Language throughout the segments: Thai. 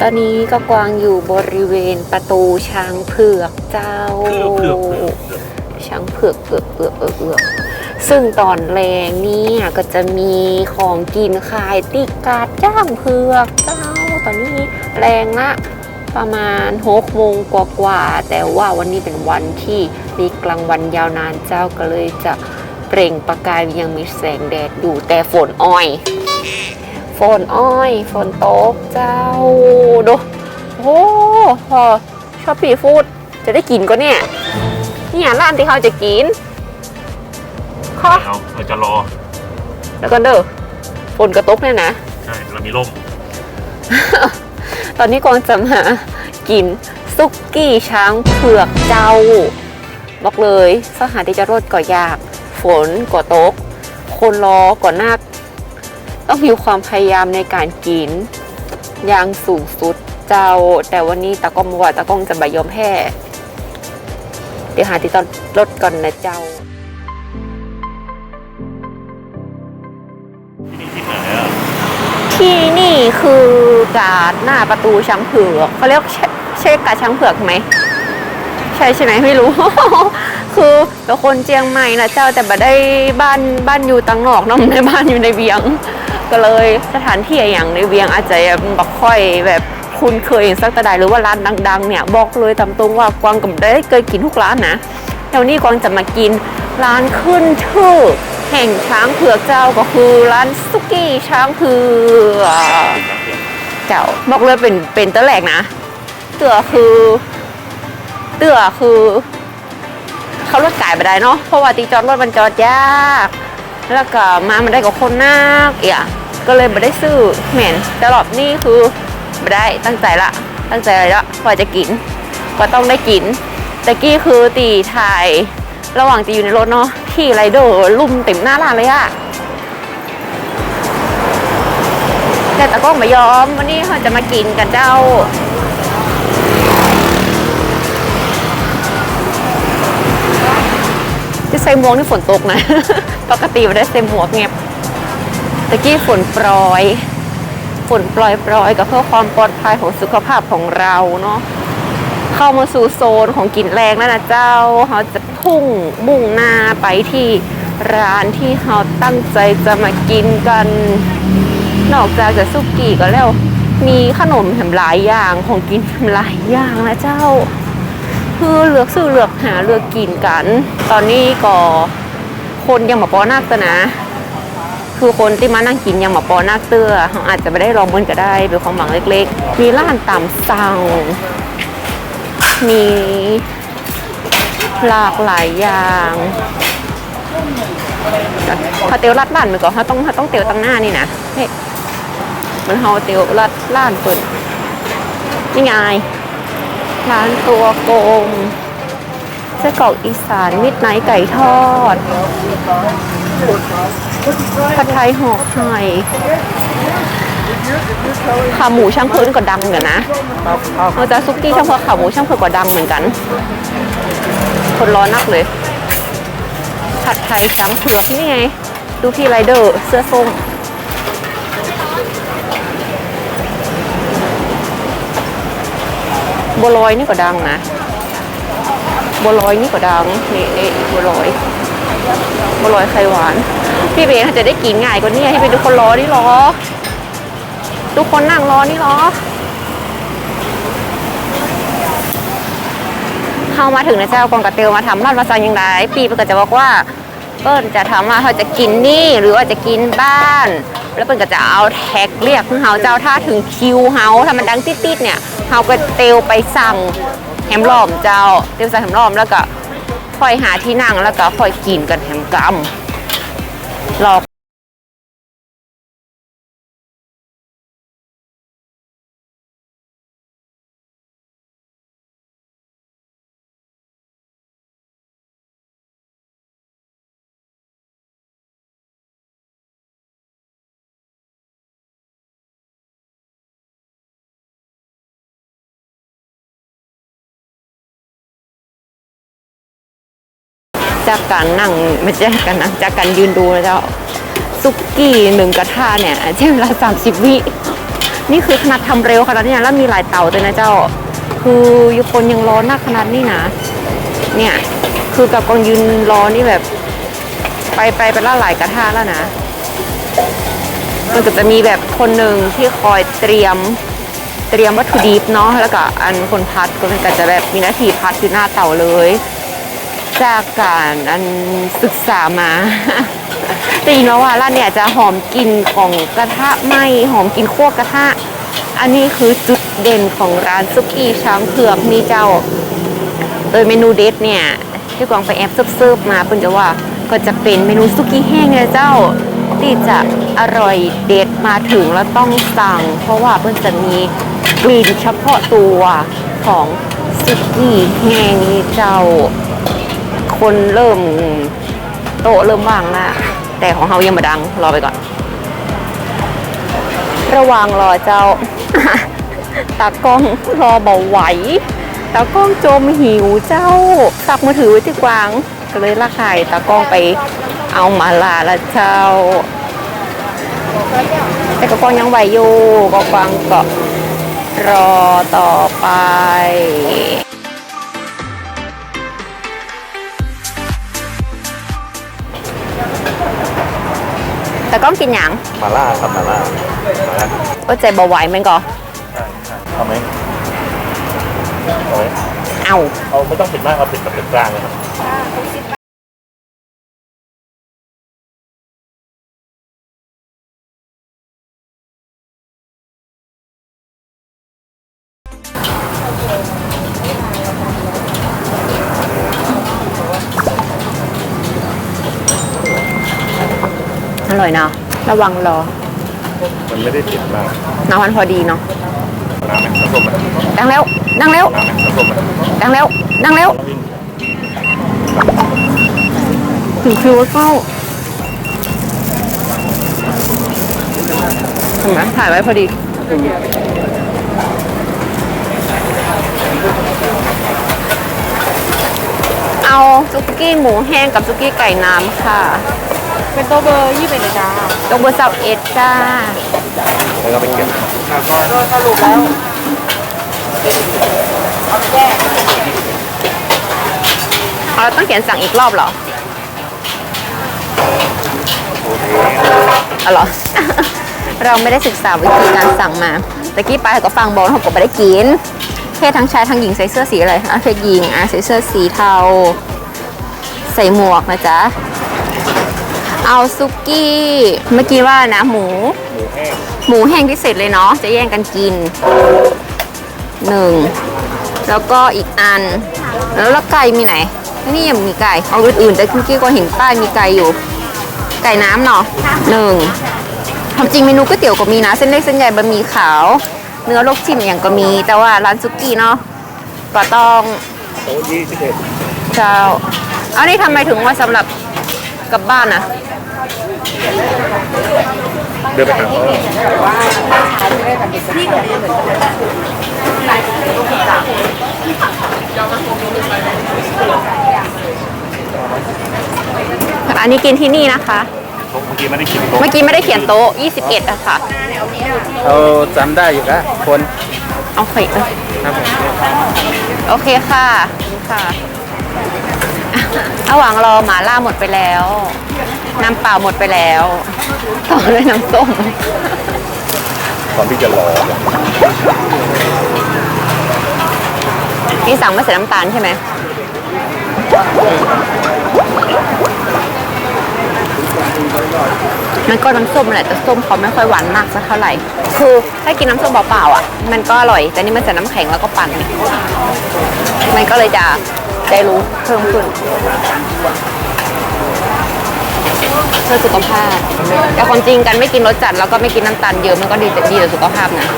ตอนนี้ก็กวางอยู่บริเวณประตูช้างเผือกเจ้า เผือกเผือกเผือก ช้างเผือกเผือกเผือกเผือกเผือกซึ่งตอนแรงเนี่ยก็จะมีของกินขายติกาดจ้างเผือกเจ้า ตอนนี้แรงละประมาณหกโมงกว่าๆแต่ว่าวันนี้เป็นวันที่มีกลางวันยาวนานเจ้าก็เลยจะเปล่งประกายยังมีแสงแดดอยู่แต่ฝนอ้อย ฝนอ้อย ฝนตกเจ้าดูโอ้พอชอบปีฟูดจะได้กินก็เนี่ยเนี่ยร้านที่เขาจะกินข้อเอาเราจะรอ แล้วก็เด้อฝนกระตกเนี่ยนะ ใช่ เรามีร่ม ตอนนี้กวางจะมากินซุกกี้ช้างเผือกเจ้า บอกเลยสถานที่จะรถก็ยาก ฝนก็ตก คนรอก็นัก ต้องมีความพยายามในการกิน อย่างสูงสุดเจ้า แต่วันนี้ตากล้องบอกว่าตากล้องจะใบยอมแพ้ เดี๋ยวหาที่ตอนรถก่อนนะเจ้าที่นี่ที่ไหนอะที่นี่คือกาดหน้าประตูช้างเผือกเขาเรียกใช่ใช่กาดช้างเผือกไหมใช่ใช่ไหมไม่รู้ คือเป็นคนเจียงใหม่นะเจ้าแต่บ่ได้บ้านบ้านอยู่ตังหนอกเนาะในบ้านอยู่ในเวียง ก็เลยสถานที่อย่างในเวียงอาจจะยังบักค่อยแบบคุ้นเคยองสักต่ใดหรือว่าร้านดังๆเนี่ยบอกเลยตามตรงว่ากวางกับได้เคยกินทุกร้านนะแถวนี้กวางจะมากินร้านขึ้นชื่อแห่งช้างเผือกเจ้าก็คือร้านซุกี้ช้างเผือกเจ้าบอกเลยเป็นเป็นตะแหลกนะเตือคือเตือคือ เขารถไก่ไปได้เนาะเพราะว่าตีจอดรถมันจอดยาก แล้วก็มามันได้กับคนนักเอียก็เลยไม่ได้ซื้อเหม็นแต่รอบนี้คือไม่ได้ตั้งใจละ ตั้งใจละพอจะกิน ก็ต้องได้กินแต่กี้คือตีถ่ายระหว่างตีอยู่ในรถเนาะที่ไรเดอร์ลุ่มเต็มหน้าร้านเลยอะแต่ตะก้องไม่ยอมวันนี้เขาจะมากินกันเจ้า จะใส่หมวกนี่ฝนตกนะ ปกติไม่ได้ใส่หมวกเงียบตะกี้ฝนโปรยฝนปล่อยปล่อยก็เพื่อความปลอดภัยของสุขภาพของเราเนาะเข้ามาสู่โซนของกินแรงแล้วนะเจ้าเขาจะพุ่งมุ่งหน้าไปที่ร้านที่เขาตั้งใจจะมากินกัน นอกจากจะซุกี้ก็แล้ว มีขนมแถมหลายอย่างของกินแถมหลายอย่างนะเจ้า คือเลือกซื้อเลือกหาเลือกกินกัน ตอนนี้ก็คนยังมาปอนักเตนะ คือคนที่มานั่งกินยังมาปอนักเตื้อเขาอาจจะไม่ได้ลองมันก็ได้เป็นความหวังเล็ก ๆ มีร้านตามสั่งมีหลากหลายอย่างถ้าเตียวรัดบ้านมันก็เขาต้องเขาต้องเตียวตั้งหน้านี่นะเฮ้ยมันเฮาเตียวรัดล้านเปิดนี่ไง ร้านตัวโกงไส้กรอกอีสานมิดไนท์ไก่ทอดผัดไทยห่อไข่ขาหมูช่างเพิร์นก็ดังเหมือนกันนะเอาจาซุกี้ช่างเผือกขาหมูช่างเผือกก็ดังเหมือนกัน คนรอนักเลย ผัดไทยช้างเผือกนี่ไง ดูพี่ไรเดอร์เสื้อส้ม บัวลอยนี่ก็ดังนะบัวลอยนี่ก็ดังนี่นี่บัวลอยบัวลอยไข่หวาน พี่เบนจะได้กินง่ายกว่านี้ให้ไปดูคนรอนี่รอ ทุกคนนั่งรอนี่รอเข้ามาถึงนะเจ้ากองกระเตียวมาทำร้าดมาซังยังไงปีเปิ้ลก็จะบอกว่า เปิ้ลจะทำว่าเขาจะกินนี่หรือว่าจะกินบ้าน แล้วเปิ้ลก็จะเอาแท็กเรียกเฮาเจ้าถ้าถึงคิวเฮาถ้ามันดังติดๆเนี่ยเฮาก็เตลไปสั่งแฮมล้อมเจ้าเตลสั่งแฮมล้อมแล้วก็ค่อยหาที่นั่งแล้วก็ค่อยกินกันแฮมกำรอ จากการนั่งไม่ใช่การนั่งจากการยืนดูนะเจ้าซุกี้หนึ่งกระทะเนี่ยใช้เวลาสามสิบวินี่คือขนาดทำเร็วขนาดนี้แล้วมีหลายเตาเลยนะเจ้า คือยู่คนยังรอนนักขนาดนี้นะ เนี่ยคือกับกองยืนรอนี่แบบ ไปไปไปล่าหลายกระทะแล้วนะมันก็จะมีแบบคนหนึ่งที่คอยเตรียมเตรียมวัตถุดิบเนาะแล้วก็อันคนพัดก็เป็นก็จะแบบมีหน้าที่พัดอยู่หน้าเตาเลย จากการอันศึกษามาแต่ยินมาว่าร้านเนี่ยจะหอมกลิ่นของกระทะไหมหอมกลิ่นคั่วกระทะ อันนี้คือจุดเด่นของร้านซุกี้ช้างเผือกนี่เจ้า โดยเมนูเด็ดเนี่ยที่กวางไปแอปเซิร์ฟมาเพิ่นจะว่าก็จะเป็นเมนูซุกี้แห้งนี่ยเจ้าที่จะอร่อยเด็ดมาถึงแล้วต้องสั่ง เพราะว่าเพิ่นจะมีกลิ่นเฉพาะตัวของซุกี้แห้งนี่เจ้า คนเริ่มโตะเริ่มว่างละแต่ของเฮายังมาดัง รอไปก่อน ระหว่างรอเจ้า ตากล้องรอเบาไหว ตากล้องจมหิวเจ้าสับมือถือไว้ที่กวาง ก็เลยละขายตากล้องไปเอามาลาละเจ้า แต่ก็กวางยังไหวอยู่ก็กวางก็รอต่อไป แต่กล้องกินหยังมาล่าครับมาล่ามาล่าก็ใจเบาไหวไหมนก็ใช่ใช่เอาไหมเอาไหมเอาเอาไม่ต้องปิดมากเอาปิดแบบเป็นกลางเลยครับ อร่อยเนาะระวังรอมันไม่ได้ปิดมากน้ำมันพอดีเนาะน้ำมันผสมมันดังแล้วดังแล้วน้ำมันผสมมันดังแล้วดังแล้ววิ่งถึงคิวเข้าเห็นไหมถ่ายไว้พอดีเอาซุกี้หมูแห้งกับซุกี้ไก่น้ำค่ะ เป็นโต๊ะเบอร์ยี่สิบเอ็ดจ้าตรงเบอร์สับเอ็ดจ้าแล้วก็ไปเก็บโดยสรุปแล้วเอาเราต้องเขียนสั่งอีกรอบเหรอโอเคอ๋อเหรอ เราไม่ได้ศึกษาวิธีการสั่งมาตะกี้ไปก็ฟังบอกเขาก็ไม่ได้กินเพศทั้งชายทั้งหญิงใส่เสื้อสีอะไรอะเพศหญิงอะใส่เสื้อสีเทา ใส่หมวกนะจ๊ะ เอาซุกี้ เมื่อกี้ว่านะหมู หมูแห้งหมูแห้งพิเศษเลยเนาะจะแย่งกันกินหนึ่งแล้วก็อีกอัน แล้วแล้วไก่มีไหน นี่ยังมีไก่เอาอื่นๆแต่คุกกี้ก็เห็นป้ายมีไก่อยู่ ไก่น้ำเนาะหนึ่งความจริงเมนูก๋วยเตี๋ยวก็มีนะ เส้นเล็กเส้นใหญ่บะหมี่ขาว เนื้อลวกจิ้มอย่างก็มี แต่ว่าร้านซุกี้เนาะก็ต้องโต๊ะยี่สิบเอ็ดเจ้าเอานี่ทำไมถึงว่าสำหรับกลับบ้านนะ เดินไปหาเขาพี่ก็เดินเหมือันนี้กินที่นี่นะคะ เมื่อกี้ไม่ได้กินโต๊ะเมื่อกี้ไม่ได้เขียนโต๊ะ 21อะค่ะ เราจำได้อยู่แล้วคนโอเคเออครับผมโอเคค่ะค่ะระหว่างรอหมาล่าหมดไปแล้ว น้ำเปล่าหมดไปแล้วต่อด้วยน้ำส้มตอนที่จะรอนี่สั่งไม่ใส่น้ำตาลใช่ไหมมันก็น้ำส้มแหละแต่ส้มเขาไม่ค่อยหวานมากสักเท่าไหร่ คือถ้ากินน้ำส้มเปล่าๆอะ มันก็อร่อย แต่นี่มันใส่น้ำแข็งแล้วก็ปั่นเนี่ยมันก็เลยจะได้รู้เพิ่มขึ้น เพื่อสุขภาพ แต่ความจริงกันไม่กินรสจัดแล้วก็ไม่กินน้ำตาลเยอะมันก็ดีแต่ดีต่อสุขภาพนะ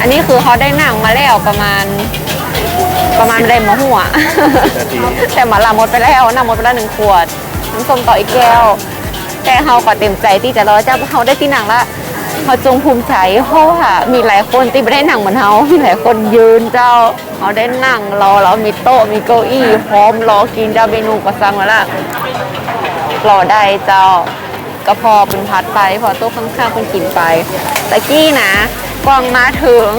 อันนี้คือเขาได้นั่งมาแล้วประมาณ ประมาณได้มาหัว แต่หมาลาหมดไปแล้วน้ำหมดไปแล้วหนึ่งขวดน้ำส้มต่ออีกแก้ว แต่เฮาก็เต็มใจที่จะรอเจ้าเพราะเฮาได้ที่หนังละ เฮาจงภูมิใจเพราะว่ามีหลายคนที่ไม่ได้หนังเหมือนเฮามีหลายคนยืนเจ้าเฮาได้นั่งรอแล้วมีโต๊ะมีเก้าอี้พร้อมรอกินเจ้าเมนูก็สั่งมาละรอได้เจ้ากก็พอเป็นพัดไป พอโต๊ะข้างๆเป็นกินไปตะกี้นะกวางมาถึง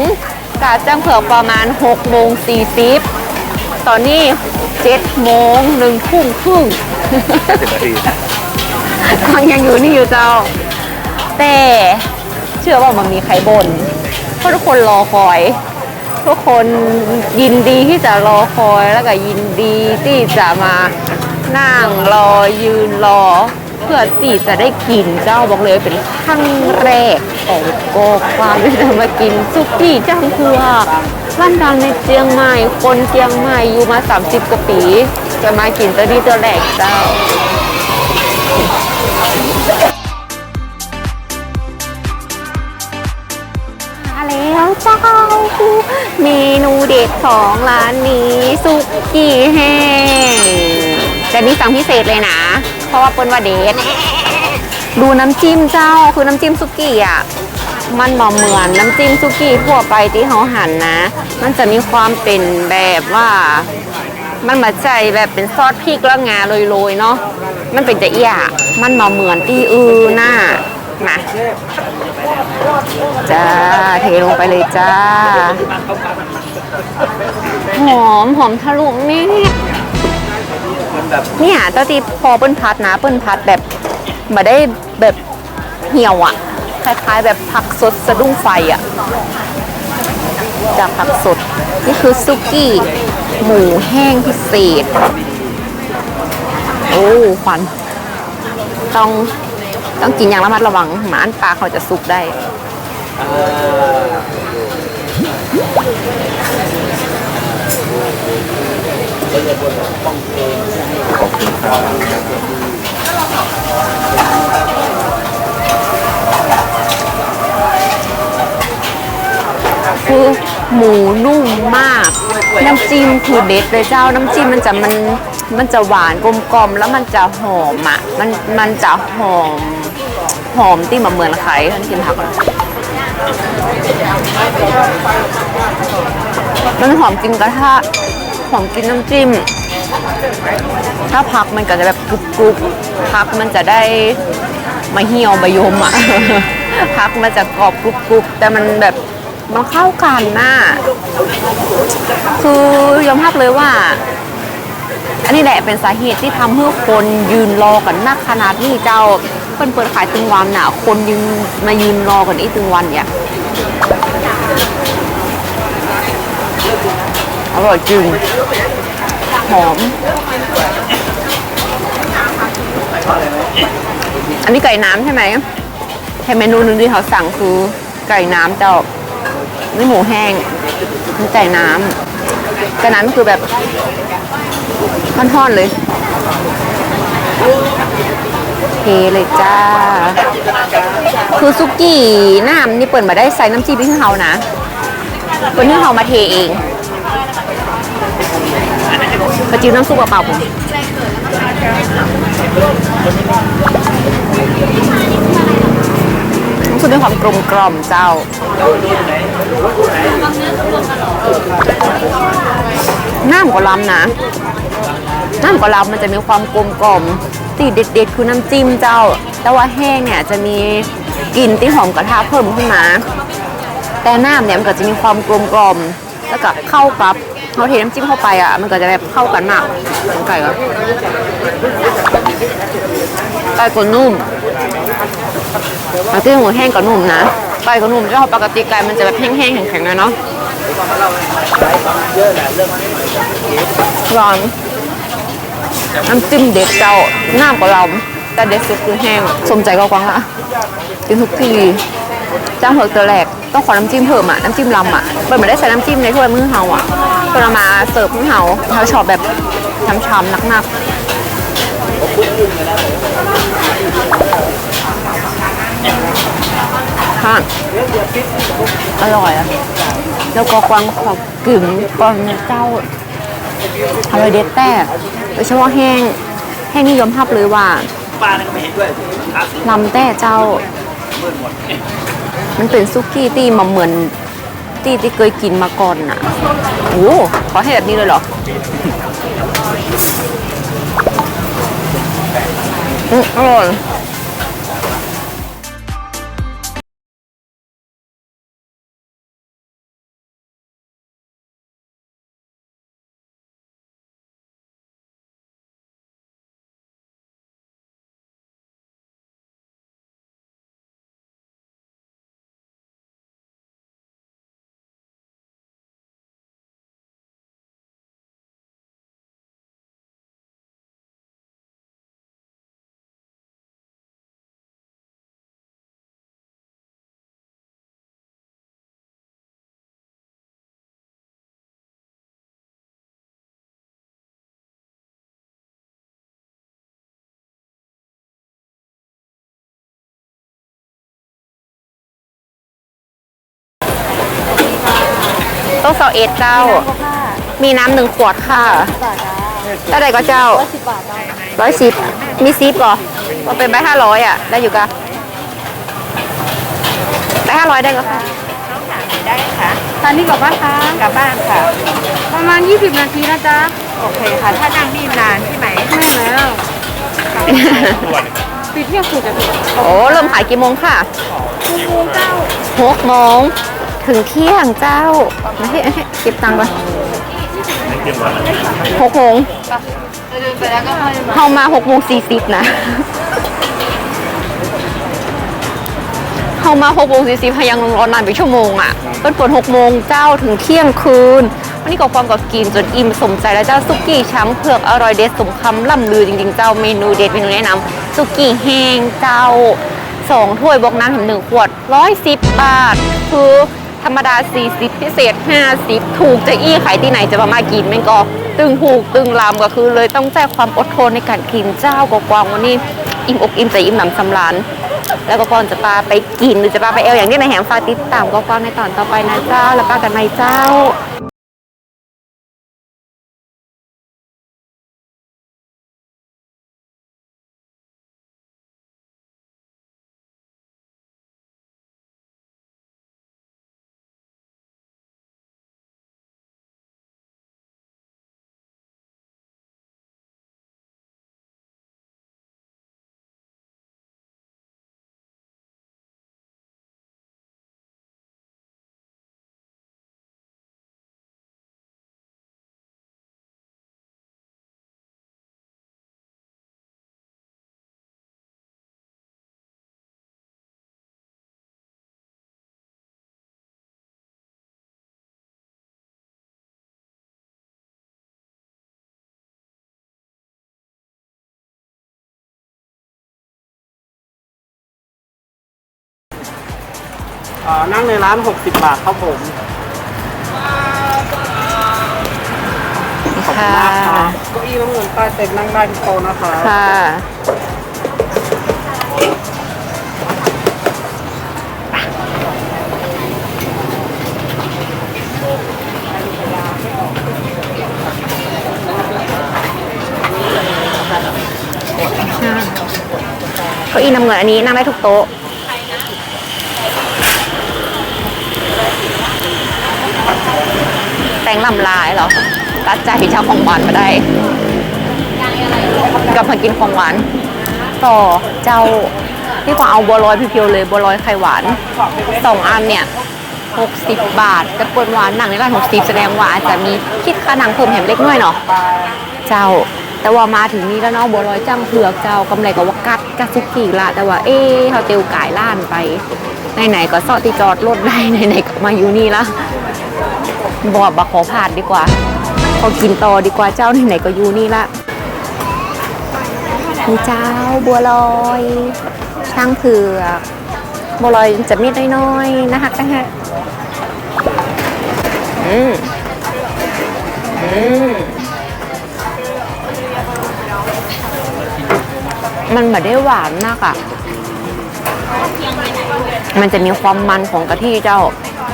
กาจ้างเผือกประมาณ6โมง40ตอนนี้7โมงหนึ่งทุ่มครึ่งสิบนาทีกวางยังอยู่นี่อยู่เจ้าแต่ เชื่อว่ามันมีใครบน่นเพราะทุกคนรอคอย ทุกคนยินดีที่จะรอคอยแล้วก็ยินดีที่จะมานั่งรอยืนรอ เพื่อที่จะได้กินเจ้าบอกเลยเป็นครั้งแรกของโกความที่จะมากินซุกี้จ้างเผือร้านดังในเจียงใหม่คนเจียงใหม่อยู่มา 30กว่าปี จะมากินตัวนี้ตัวแรกเจ้าาแล้วเจ้าเมนูเด็ดของร้านนี้ซุกี้แห้งแต่นี่สั่งพิเศษเลยนะ เพราะว่าเปิ้นว่าเด็ดดูน้ำจิ้มเจ้าคือน้ำจิ้มซุกี้อะมันบ่เหมือนน้ำจิ้มซุกี้ทั่วไปที่เขาหั่นนะ มันจะมีความเป็นแบบว่า มันมาใจแบบเป็นซอสพริกแล้วงาโรยๆเนาะมันเป็นจะเอียมันมาเหมือนที่อื่นน่ะมา จ้าเทลงไปเลยจ้า หอมหอมทะลุนี่เนี่ยเจ้าที่พอเปิ้นพัดนะเปิ้นพัดแบบมาได้แบบเหี่ยวอะคล้ายๆแบบผักสดสะดุ้งไฟอะจากผักสด นี่คือซุกี้ หมูแห้งพิเศษ โอ้ควันต้องต้องกินอย่างระมัดระวังหมาอันปลาเขาจะสุกได้ คือหมูนุ่มมาก น้ำจิ้มคือเด็ดเลยเจ้า น้ำจิ้มมันจะมันมันจะหวานกลมกลมแล้วมันจะหอมอะ มันมันจะหอม หอมที่มาเหมือนไข่ท่านกินผักก่อน มันหอมกินกระทะหอมกินน้ำจิ้ม ถ้าพักมันก็จะแบบกรุบกรุบพักมันจะได้มาเหี่ยวใบยมอะ พักมันจะกรอบกรุบกรุบแต่มันแบบมันเข้ากันน่ะคือยอมรับเลยว่า อันนี้แหละเป็นสาเหตุที่ทำให้คนยืนรอกันนักขนาดนี้เจ้า เปิดเปิดขายตึงวันน่ะ คนยืนมายืนรอกันอีตึงวันเนี่ยอร่อยจริงหอม อันนี้ไก่น้ำใช่ไหมใช่เมนูหนึ่งที่เขาสั่งคือไก่น้ำเจ้านี่หมูแห้งนี่ไก่น้ำไก่น้ำคือแบบท่อนๆเลย เทเลยจ้า คือซุกี้น้ำนี่เปิดมาได้ใส่น้ำจิ้มที่เขานะเปิดที่เขามาเทเองมาจิ้มน้ำซุปเปล่าผมรู้สึกมีความกลมกล่อมเจ้าน้ำกว่าลำนะน้ำกว่าลำมันจะมีความกลมกล่อม ตีเด็ดๆ คือน้ำจิ้มเจ้า แต่ว่าแห้งเนี่ยจะมีกลิ่นที่หอมกระทะเพิ่มขึ้นมา แต่น้ำเนี่ยมันก็จะมีความกลมกล่อมแล้วก็เข้ากับเขาเทน้ำจิ้มเข้าไปอะ มันก็จะแบบเข้ากันมากไก่ก็ไก่ก็นุ่มปกติหมูแห้งกับหนุ่มนะไก่กับหนุ่มเจ้าปกติไก่มันจะแบบแห้งๆแข็งๆเลยเนาะร้อน น้ำจิ้มเด็ดเจ้าหน้ำกับเราแต่เด็ดสุดคือแห้ง สมใจก็กวางละกินทุกทีจ้างเผือกตัวแรกต้องขอน้ำจิ้มเพิ่มอะ น้ำจิ้มลำอะเปิดมาได้ใส่น้ำจิ้มในถ้วยมือเฮาอะเปิดมาเสิร์ฟมือเฮาเฮาชอบแบบช้ำๆหนักๆค่ะอร่อยอะ แล้วก็กวางขอบกึ่งกวางเจ้า อร่อยเด็ดแต่โดยเฉพาะแห้ง แห้งนี่ยอมรับเลยว่าลำแต่เจ้า มันเป็นซุกี้ที่มาเหมือนที่ที่เคยกินมาก่อนน่ะโอ้ขอให้แบบนี้เลยเหรอ อืมอร่อย ต๊ะเสาเอ็ดเจ้า มีน้ำหนึ่งขวดค่ะบาทจ้าเท่าไหร่ก็เจ้าสิบบาทจ้าร้อยสิบมีซิปเหรอมันเป็นใบห้าร้อยอะ ได้อยู่กะใบห้าร้อยได้ก็ค่ะได้ค่ะทานนี่กลับบ้านคะกลับบ้านค่ะ ประมาณ 20 นาทีนะจ๊ะ โอเคค่ะ ถ้านั่งนี่นานใช่ไหมนั่งแล้วปิดเที่ยงคืนจะปิดโอ้ เริ่มขายกี่โมงค่ะคูคูเจ้าหกโมง ถึงเที่ยงเจ้าเฮ้ยเฮ้ยเก็บตังค์ก่อนในเที่ยงวันหกโมงเดินไปแล้วก็ค่อยมาเข้ามาหกโมงสี่สิบนะเข้ามาหกโมงสี่สิบยังรอนานไปชั่วโมงอะเปิดเปิดหกโมงเจ้าถึงเที่ยงคืนวันนี้ก็ความกับกินจนอิ่มสมใจแล้วเจ้าซุกี้ช้างเผือกอร่อยเด็ดสมคำล่ำลือจริงๆเจ้าเมนูเด็ดเมนูแนะนำซุกี้แห้งเจ้าสองถ้วยบวกน้ำถึงหนึ่งขวดร้อยสิบบาท คือ ธรรมดา 40 พิเศษ 50 ถูกจะอี้ขายที่ไหนจะมามากินแม่งก็ ตึงถูกตึงลำก็คือเลยต้องใช้ความอดทนในการกินเจ้ากกวางวันนี้อิ่มอกอิ่มใจอิ่มหนำสำราญแล้วก็ก่อนจะปาไปกินหรือจะปาไปเอลอย่างที่ในแหมฟาติดตามกกวางในตอนต่อไปนะเจ้า แล้วป้ากันในเจ้า อ่านั่งในร้าน 60 บาทครับผมค่ะเก้าอี้น้ำเงินใต้เต็มนั่งได้ทุกโต๊ะนะคะค่ะ เก้าอี้น้ำเงินอันนี้นั่งได้ทุกโต๊ะ แต่ งลำลายเหรอตัดใจเจ้าของหวานมาได้กับมากินของหวาน ต่อเจ้าที่กว่าเอาบัวลอยเพียวๆเลยบัวลอยไข่หวานสองอันเนี่ย60 บาทแต่ปวดหวานหนังในร้าน60 แสดงว่าอาจจะมีคิดค่าหนังเพิ่มแถมเล็กน้อยเนาะเจ้า แต่ว่ามาถึงนี่แล้วเนาะบัวลอยจ้างเผือกเจ้ากำไรก็ว่ากัดกัดสุกี้ละแต่ว่าเอ๊เขาเตียวก่ายล้านไปไหนๆก็เสาะที่จอดรถได้ไหนๆก็มาอยู่นี่ละ บอกบักขอผ่านดีกว่า ขอกินต่อดีกว่าเจ้าไหนๆก็อยู่นี่ละมีเจ้าบัวลอยช่างเผือกบัวลอยจะมีดน้อยๆนะคะนะฮะอืมอืมมันไม่ได้หวานมากอะ มันจะมีความมันของกะทิเจ้า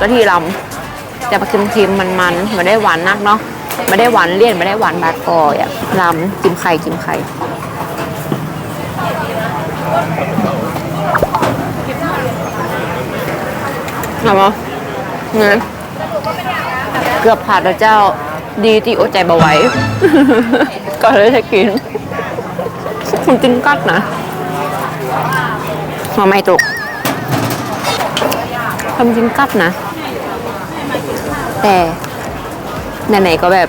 กะทิลำ จะมาเค็มๆมันๆไม่ได้หวานนักเนาะไม่ได้หวานเลี่ยนไม่ได้หวานบาดคออะลำจิ้มไข่จิ้มไข่เอามาเนี่ยเกือบผ่านแล้วเจ้าดีที่อดใจเบาไหว้ก็เลยจะกินคุณกินกัดนะมาไม่ตกทำกินกัดนะ แต่ไหนๆก็แบบ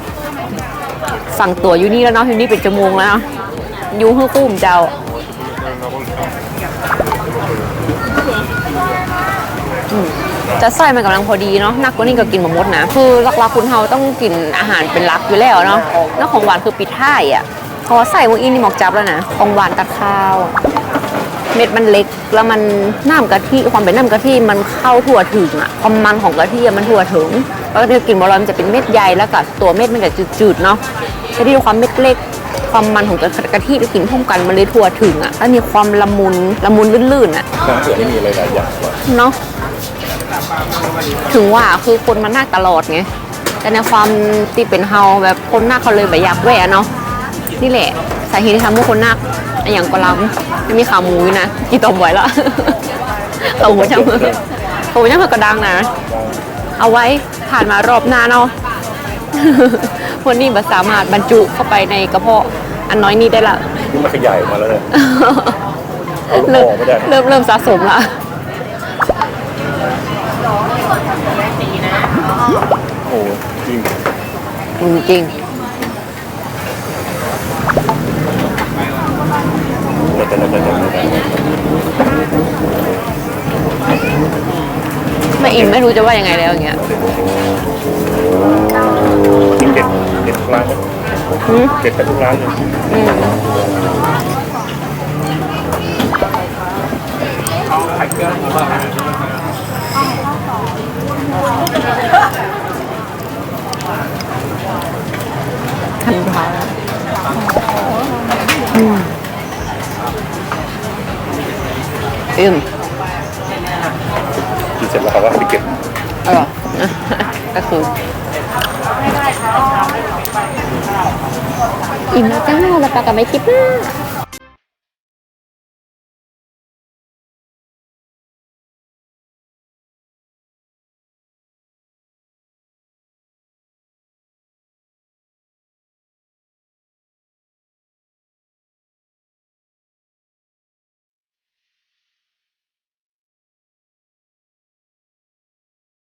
ฝั่งตัวอยู่นี่แล้วเนาะอยู่นี่เป็นจมูกแล้วเนาะอยูฮือกุ้มเจ้าจะใส่มันกำลังพอดีเนาะนักกว่านี้ก็กินมาหมดนะ คือหลักๆคุณเฮาต้องกินอาหารเป็นหลักอยู่แล้วเนาะแล้วของหวานคือปิดท้ายอะพอใส่วงอินนี่หมอกจับแล้วนะของหวานตัดข้าว เม็ดมันเล็กแล้วมันน้ำกะทิความเป็นน้ำกะทิมันเข้าทั่วถึงอะความมันของกะทิอะมันทั่วถึงแล้วก็กินบอลลอยมันจะเป็นเม็ดใหญ่แล้วก็ตัวเม็ดมันจะจืดๆเนาะกะทิความเม็ดเล็กความมันของกะทิที่กินพร้อมกันมันเลยทั่วถึงอะแล้วมีความละมุนละมุนลื่นๆอะน้ำเผือกนี่มีหลายๆอย่างกว่าเนาะถึงว่าคือคนมันน่าตลอดไงแต่ในความที่เป็นเฮาแบบคนหน้าเขาเลยแบบอยากแหวะเนาะนี่แหละสาเหตุที่ทำให้คนหน้า อย่างกะลำไม่มีขาหมูอยู่นะกี่ต่อมไว้ละขาหมูช่างมือขาหมูช่างมือกระดังนะ เอาไว้ผ่านมารอบหน้าเนาะวันนี้บัสามารถบรรจุเข้าไปในกระเพาะอันน้อยนี้ได้ละนี่มันขยายออกมาแล้วเนี่ยเอาลูกเริ่มออกไม่ได้เริ่มเริ่มสะสมละโอ้โหจริงอืมจริง ไม่อิ่มไม่รู้จะว่ายังไงแล้วอย่างเงี้ยจริงเด็ดเด็ดทุกร้านเลยอืมเด็ดแต่ทุกร้านเลยอืมเอาไข่เกลือมาบ้างทำท้ายอื อืมกินเสร็จแล้วเขาก็ไปเก็บอร่อยก็คืออิ่มแล้วจ้าแล้วปากกับไม่คิดนะ